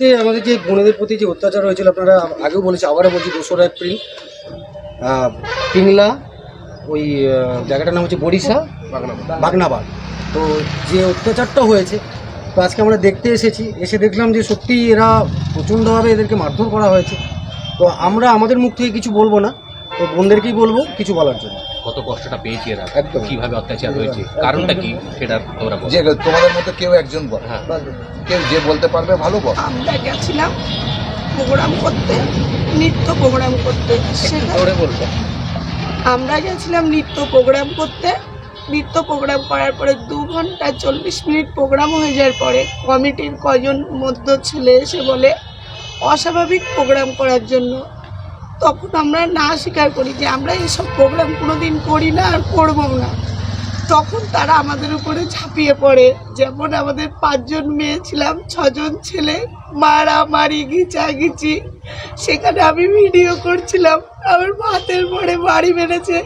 মুহূর্তে আমাদের যে বোনেদের প্রতি যে অত্যাচার হয়েছিল, আপনারা আগেও বলেছি, আবারও বলছি, দোসরা এপ্রিল পিংলা, ওই জায়গাটার নাম হচ্ছে বরিশা বাগনাবাদ তো যে অত্যাচারটা হয়েছে, তো আজকে আমরা দেখতে এসেছি, এসে দেখলাম যে সত্যি এরা প্রচণ্ডভাবে এদেরকে মারধর করা হয়েছে। তো আমরা আমাদের মুখ থেকে কিছু বলব না, তো বোনদেরকেই বলব কিছু বলার জন্য। কত কষ্টটা পেয়েছি এরা একদম। কীভাবে অত্যাচার হয়েছে কারণটা কি সেটা তোমরা। যে তোমাদের মধ্যে কেউ একজন বল। হ্যাঁ। কেউ যে বলতে পারবে ভালো বল। আমরা গেছিলাম প্রোগ্রাম করতে নৃত্য প্রোগ্রাম করতে। সেখানে জোরে বলব। আমরা গেছিলাম নৃত্য প্রোগ্রাম করতে। নৃত্য প্রোগ্রাম করার পরে দু ঘণ্টা চল্লিশ মিনিট প্রোগ্রাম হয়ে যাওয়ার পরে কমিটির কজন মধ্য ছেলে এসে বলে অস্বাভাবিক প্রোগ্রাম করার জন্য তখন আমরা না স্বীকার করি যে আমরা এসব প্রোগ্রাম কোনো দিন করি না আর করব না। তখন তারা আমাদের উপরে ঝাঁপিয়ে পড়ে। যেমন আমাদের পাঁচজন মেয়ে ছিলাম, ছজন ছেলে মারা মারামারি, ঘিচাঘিচি। সেখানে আমি ভিডিও করছিলাম, আমার হাতের পরে বাড়ি মেরেছে,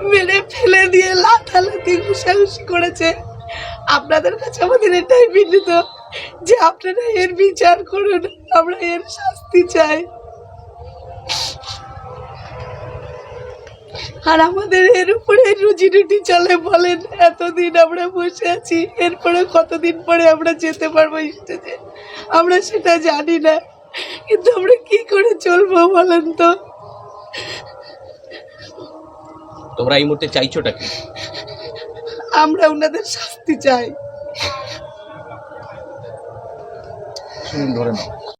মেরে ফেলে দিয়ে লাথা লাথালাথি ঘুষাঘুষি করেছে। আপনাদের কাছে আমাদের এটাই বিনীত যে আপনারা এর বিচার করুন, আমরা এর শাস্তি চাই। আর আমাদের এর উপরে রুজি রুটি চলে বলেন এতদিন আমরা বসে আছি এরপরে কতদিন পরে আমরা যেতে পারব স্টেজে আমরা সেটা জানি না কিন্তু আমরা কি করে চলবো বলেন তো? তোমরা এই মুহূর্তে চাইছোটা কি? আমরা ওনাদের শাস্তি চাই। ধরে নাও।